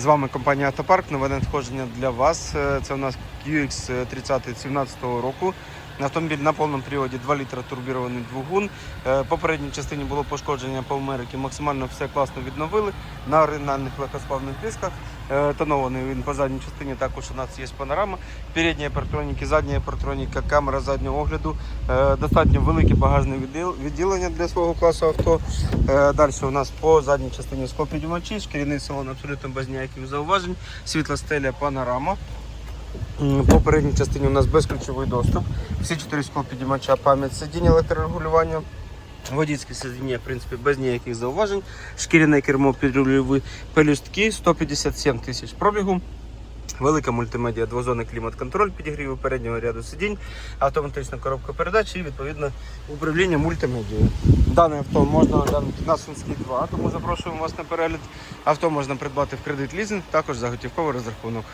З вами компанія Автопарк. Нове надходження для вас. Е, Це у нас QX 30 17 року. Автомобіль на повному приводі 2 літра турбірований двигун. Е, По передній частині було пошкодження по Америці. Максимально все класно відновили на оригінальних легкосплавних дисках. Е, Тонований він по задній частині. Також у нас є панорама. Передні партроніки, задня партроніка, камера заднього огляду. Е, Достатньо велике багажне відділення для свого класу авто. Далі у нас по задній частині склопідіймачі, шкіряний салон абсолютно без ніяких зауважень, світла стеля, панорама. М, По передній частині у нас безключовий доступ. Всі чотири склопідіймача, пам'ять сидіння, електрорегулювання. Водійське сидіння, в принципі, без ніяких зауважень. Шкіряне кермо підрульові пелюстки, 157 тисяч пробігу. Велика мультимедіа, двозонний клімат-контроль, підігріву переднього ряду сидінь, автоматична коробка передач і відповідно управління мультимедією. Дане авто можна оглянути на Сумській 2, тому запрошуємо вас на перегляд. Авто можна придбати в кредит лізинг, також за готівковий розрахунок.